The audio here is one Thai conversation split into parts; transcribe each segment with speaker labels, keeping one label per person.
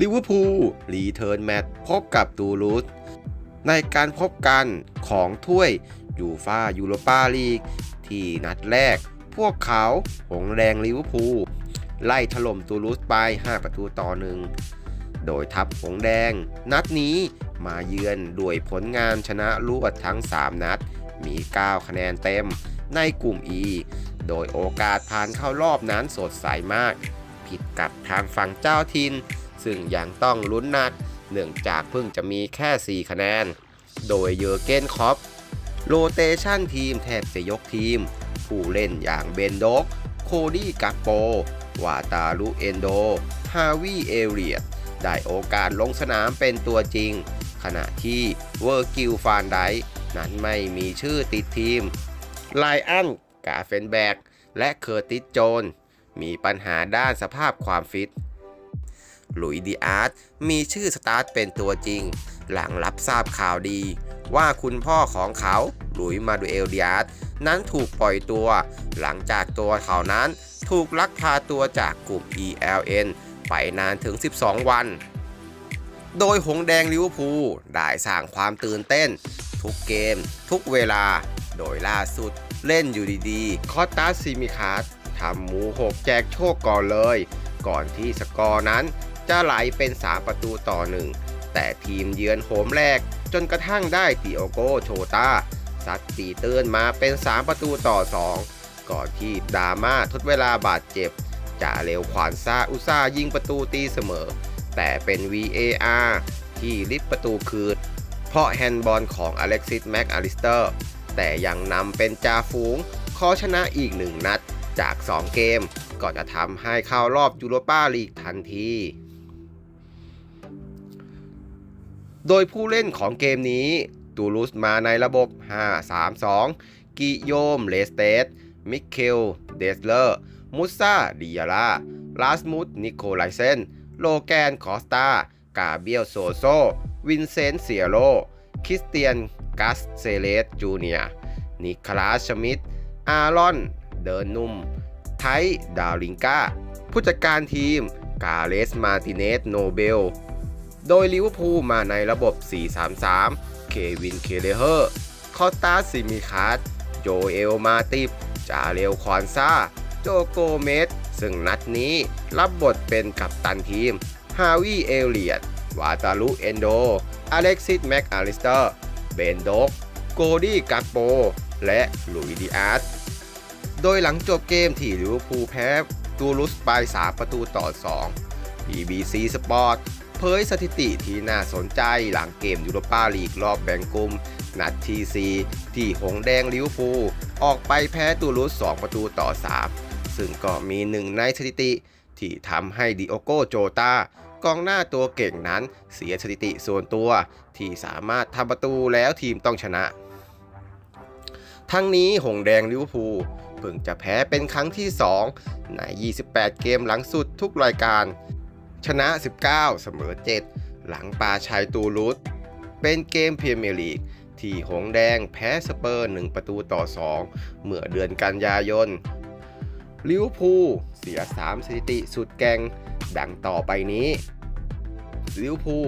Speaker 1: ลิเวอร์พูลรีเทิร์นแมตช์พบกับตูลูสในการพบกันของถ้วยยูฟายูโรปาลีก ที่นัดแรก พวกเขาหงแรงลิเวอร์พูลไล่ถล่มตูลูสไป 5 ประตูต่อหนึ่งโดยทัพหงแดง นัดนี้มาเยือนด้วยผลงานชนะรวดทั้ง 3 นัด มี 9 คะแนนเต็มในกลุ่ม E โดยโอกาสผ่านเข้ารอบนั้นสดใสมาก ผิดกับทางฝั่งเจ้าทิน ซึ่งยังต้องลุ้นหนัก เนื่องจากเพิ่งจะมีแค่ 4 คะแนน โดยเยอร์เกนคอปโรเตชันทีมแทบจะยกทีม ผู้เล่นอย่างเบนโดกโคดี้กัปโป วาตาลุเอนโด ฮาวิเอเรียตได้โอกาสลงสนามเป็นตัวจริง ขณะที่เวอร์กิลฟานไดนั้นไม่มีชื่อติดทีม ไลอัน กาเฟนแบก และเคอร์ติสโจน มีปัญหาด้านสภาพความฟิต หลุยดีอาร์ตมีชื่อสตาร์ทเป็นตัวจริง หลังรับทราบข่าวดี ว่าคุณพ่อของเขาหลุยมาดูเอลดีอาร์ตนั้นถูกปล่อยตัว หลังจากตัวเขานั้นถูกลักพาตัวจากกลุ่ม ELN ไปนานถึง 12 วัน โดยหงแดงลิเวอร์พูลได้สร้างความตื่นเต้น ทุกเกม ทุกเวลา โดยล่าสุดเล่นอยู่ดีๆ คอตตาซิมิคาสทำหมูหกแจกโชคก่อนเลย ก่อนที่สกอร์นั้น จะไหลเป็น 3 ประตูต่อหนึ่งแต่ทีมเยือนโหมแรก จนกระทั่งได้ติโอโกโชตาซัดตีเตือนมาเป็น 3 ประตูต่อ 2 ก่อนที่ดาม่าทดเวลาบาดเจ็บจ่าเร็วขวานซาอุซายิงประตูตีเสมอ แต่เป็น VAR ที่ลิบประตูคืนเพราะแฮนด์บอลของอเล็กซิสแม็กอลิสเตอร์แต่ยังนำเป็นจ่าฝูงขอชนะอีกหนึ่งนัดจาก 2 เกมก็จะทำให้เข้ารอบยูโรปาลีกทันที โดยผู้เล่นของเกมนี้ตูลุสมาในระบบ 5-3-2 กิโยม เลสเตส มิเคล เดสเลอร์ มุซาดิยาลาลาสมุสนิโคไลเซน โลแกน คอสตา กาเบียล โซโซ วินเซนต์เซียโร คริสเตียน กัสเซเลส จูเนียร์นิคลาสชมิด อารอน เดินนุ่ม ไทดาวลิงกาผู้จัดการทีม กาเลส มาติเนส โนเบล โดยลิเวอร์พูลมาในระบบ 4-3-3 เควิน เคเลเฮอร์ คอตาซิมิคาสโจเอล มาติฟจาเรล คอนซา โจโกเมส ซึ่งนัดนี้รับบทเป็นกัปตันทีม ฮาวิเอเลียตวาตาลุ เอนโด อเล็กซิส แม็กอาริสเตอร์ เบนโดก โกดี้กัปโป และลุยดิอาร์ตโดยหลังจบเกมที่ลิเวอร์พูลแพ้ตูลุสไป3ประตูต่อ 2 BBC Sport เผยสถิติที่น่าสนใจหลังเกมยูโรปาลีกรอบแบ่งกลุ่มนัดที่ 4 ที่หงแดงลิเวอร์พูลออกไปแพ้ตูลุส2ประตูต่อ 3 ซึ่งก็มีหนึ่งในสถิติ ที่ทำให้ดิโอโกโจตากองหน้าตัวเก่งนั้นเสียสถิติส่วนตัว ที่สามารถทำประตูแล้วทีมต้องชนะ ทั้งนี้หงแดงลิเวอร์พูลเพิ่งจะแพ้เป็นครั้งที่ 2 ใน 28 เกมหลังสุดทุกรายการ ชนะ 19 เสมอ 7 หลังปาชัยตูรุสเป็นเกมเมียร์ลีก ที่หงแดงแพ้สเปอร์ 1 ประตูต่อ 2 เมื่อเดือนกันยายนลิวพูเสีย 3 สถิติสุดแกร่งดังต่อไปนี้ลิวพู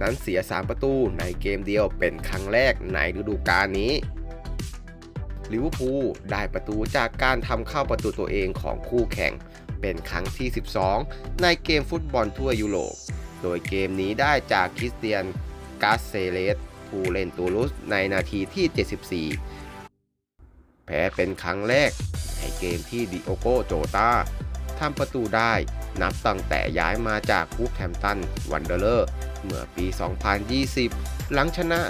Speaker 1: นั้นเสีย 3 ประตูในเกมเดียวเป็นครั้งแรกในฤดูกาลนี้ลิเวอร์พูลได้ประตูจากการทำเข้าประตูตัวเองของคู่แข่ง เป็นครั้งที่ 12 ในเกมฟุตบอลทั่วยุโรป โดยเกมนี้ได้จากคริสเตียนกาสเซเลสผู้เล่นตูลุสในนาทีที่ 74 แพ้เป็นครั้งแรก ในเกมที่ดิโอโกโจตาทำประตูได้นับตั้งแต่ย้ายมาจากวูฟแฮมตันวันเดอร์เลอร์เมื่อปี 2020 หลังชนะ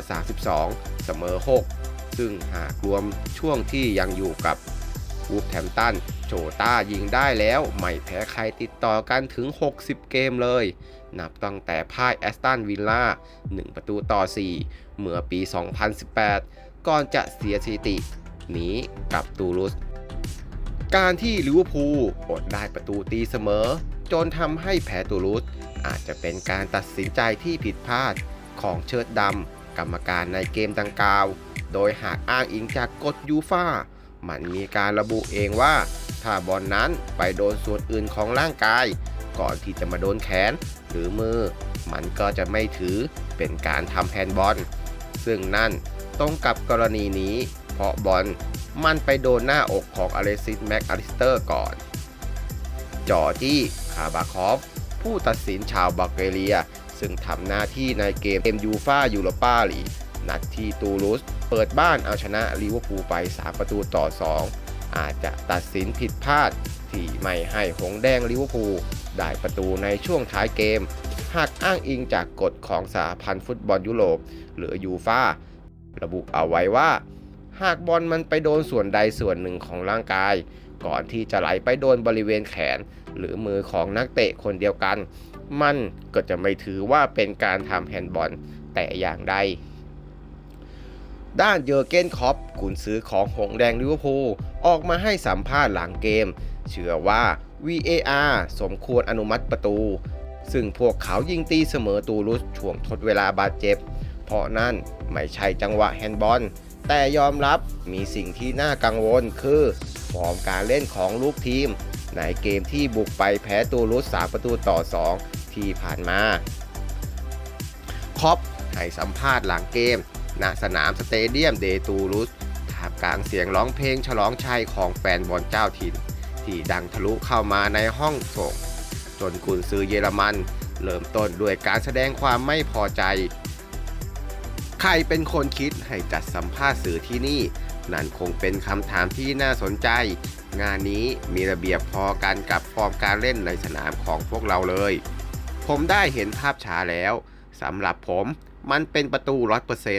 Speaker 1: 32 เสมอ 6 ซึ่งหากรวมช่วงที่ยังอยู่กับวูฟแฮมตัน โจต้ายิงได้แล้วไม่แพ้ใครติดต่อกันถึง 60 เกมเลย นับตั้งแต่พ่ายแอสตันวิลล่า 1 ประตูต่อ 4 เมื่อปี 2018 ก่อนจะเสียสถิติหนีกับตูลุส การที่ลิเวอร์พูลอดได้ประตูตีเสมอ จนทำให้แพ้ตูลุส อาจจะเป็นการตัดสินใจที่ผิดพลาดของเชิดดำกรรมการในเกมดังกล่าว โดยหากอ้างอิงจากกฎยูฟ่า มันมีการระบุเองว่า ถ้าบอลนนั้นไปโดนส่วนอื่นของร่างกาย ก่อนที่จะมาโดนแขนหรือมือ มันก็จะไม่ถือเป็นการทำแฮนด์บอล ซึ่งนั่นตรงกับกรณีนี้ เพราะบอลมันไปโดนหน้าอกของอเลซิสแม็กอลิสเตอร์ก่อน จอจี้คาบาคอฟ ผู้ตัดสินชาวบัลแกเรีย ซึ่งทำหน้าที่ในเกมเอ็มยูฟายูโรปาลีนัดที่ตูลูส เปิดบ้านเอาชนะลิเวอร์พูลไป 3 ประตูต่อ 2 อาจจะตัดสินผิดพลาด ที่ไม่ให้หงแดงลิเวอร์พูลได้ประตูในช่วงท้ายเกม หากอ้างอิงจากกฎของสหพันธ์ฟุตบอลยุโรป หรือยูฟาระบุเอาไว้ว่า หากบอลมันไปโดนส่วนใดส่วนหนึ่งของร่างกาย ก่อนที่จะไหลไปโดนบริเวณแขน หรือมือของนักเตะคนเดียวกัน มันก็จะไม่ถือว่าเป็นการทำแฮนด์บอลแต่อย่างใด ด้านเยอร์เกนคอปกุนซื้อของหงแดงลิเวอร์พูลออกมาให้สัมภาษณ์หลังเกม เชื่อว่า VAR สมควรอนุมัติประตู ซึ่งพวกเขายิงตีเสมอตูรุสช่วงทดเวลาบาดเจ็บ เพราะนั่นไม่ใช่จังหวะแฮนด์บอล แต่ยอมรับมีสิ่งที่น่ากังวลคือฟอร์มการเล่นของลูกทีม ในเกมที่บุกไปแพ้ตูรุส3ประตูต่อ 2 ที่ผ่านมาคอปให้สัมภาษณ์หลังเกม ณสนามสเตเดียมเดตูรุสท่ามกลางเสียงร้องเพลงฉลองชัยของแฟนบอลเจ้าถิ่น ที่ดังทะลุเข้ามาในห้องส่งจนกุนซือเยอรมัน เริ่มต้นด้วยการแสดงความไม่พอใจ ใครเป็นคนคิดให้จัดสัมภาษณ์สื่อที่นี่ นั่นคงเป็นคำถามที่น่าสนใจ งานนี้มีระเบียบพอกันกับฟอร์มการเล่นในสนามของพวกเราเลย ผมได้เห็นภาพช้าแล้วสำหรับผมมันเป็นประตู100%เซ็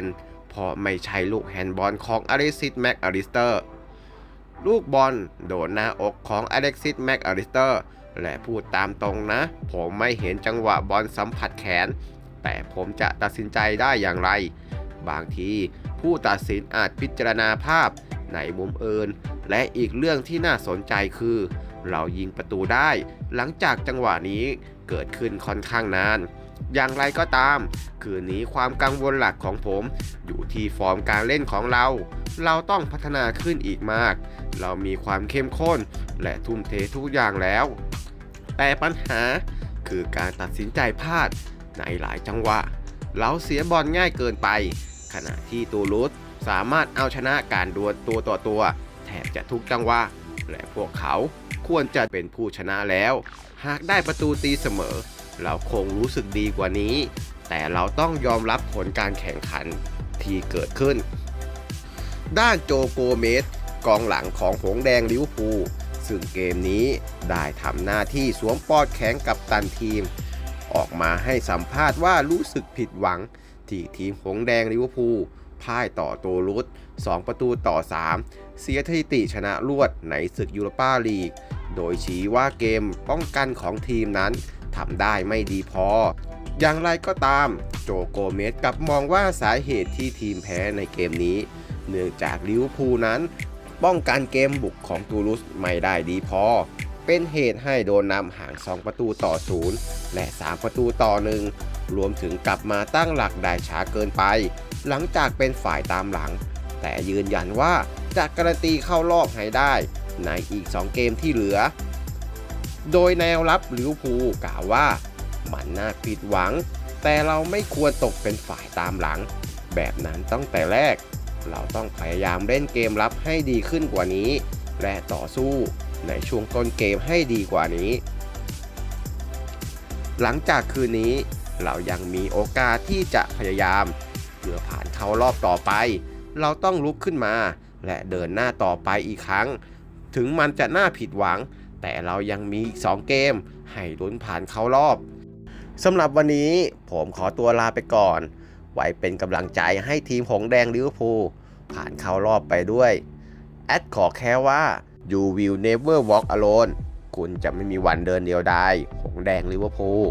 Speaker 1: พราะไม่ใช่ลูกแฮนด์บอลของอเล็กซิสแม็กอลิสเตอร์ ลูกบอลโดนหน้าอกของอเล็กซิสแม็กอลิสเตอร์ และพูดตามตรงนะ ผมไม่เห็นจังหวะบอลสัมผัสแขน แต่ผมจะตัดสินใจได้อย่างไร บางทีผู้ตัดสินอาจพิจารณาภาพในมุมอื่น และอีกเรื่องที่น่าสนใจคือ เรายิงประตูได้ หลังจากจังหวะนี้เกิดขึ้นค่อนข้างนาน อย่างไรก็ตาม คืนนี้ความกังวลหลักของผม อยู่ที่ฟอร์มการเล่นของเรา เราต้องพัฒนาขึ้นอีกมาก เรามีความเข้มข้น และทุ่มเททุกอย่างแล้ว แต่ปัญหาคือการตัดสินใจพลาดในหลายจังหวะ เราเสียบอลง่ายเกินไป ขณะที่ตูรุสสามารถเอาชนะการดวลตัวต่อตัว แทบจะทุกจังหวะ และพวกเขาควรจะเป็นผู้ชนะแล้ว หากได้ประตูตีเสมอ เราคงรู้สึกดีกว่านี้ แต่เราต้องยอมรับผลการแข่งขันที่เกิดขึ้น ด้านโจโกเมสกองหลังของหงแดงลิเวอร์พูลซึ่งเกมนี้ได้ทำหน้าที่สวมปอดแข็งกับตันทีม ออกมาให้สัมภาษณ์ว่ารู้สึกผิดหวัง ที่ทีมหงแดงลิเวอร์พูลพ่ายต่อโตรุส2 ประตูต่อ 3 เสียสถิติชนะรวดในศึกยูโรปาลีก โดยชี้ว่าเกมป้องกันของทีมนั้น ทำได้ไม่ดีพอ อย่างไรก็ตามโจโกเมสกลับมองว่าสาเหตุที่ทีมแพ้ในเกมนี้ เนื่องจากลิเวอร์พูลนั้นป้องกันเกมบุกของตูรุสไม่ได้ดีพอ เป็นเหตุให้โดนนำห่าง 2 ประตูต่อ 0 และ 3 ประตูต่อ 1 รวมถึงกลับมาตั้งหลักได้ช้าเกินไป หลังจากเป็นฝ่ายตามหลัง แต่ยืนยันว่าจะการันตีเข้ารอบให้ได้ ในอีก 2 เกมที่เหลือ โดยแนวรับลิวพูกล่าวว่า มันน่าผิดหวัง แต่เราไม่ควรตกเป็นฝ่ายตามหลัง แบบนั้นตั้งแต่แรก เราต้องพยายามเล่นเกมรับให้ดีขึ้นกว่านี้ และต่อสู้ในช่วงต้นเกมให้ดีกว่านี้ หลังจากคืนนี้เรายังมีโอกาสที่จะพยายาม เพื่อผ่านเข้ารอบต่อไป เราต้องลุกขึ้นมา และเดินหน้าต่อไปอีกครั้ง ถึงมันจะน่าผิดหวัง แต่เรายังมีอีก 2 เกม ให้ลุ้นผ่านเข้ารอบสำหรับวันนี้ผมขอตัวลาไปก่อน ไว้เป็นกำลังใจให้ทีมหงแดงลิเวอร์พูลผ่านเข้ารอบไปด้วย แอดขอแค่ว่า you will never walk alone คุณจะไม่มีวันเดินเดียวดายหงแดงลิเวอร์พูล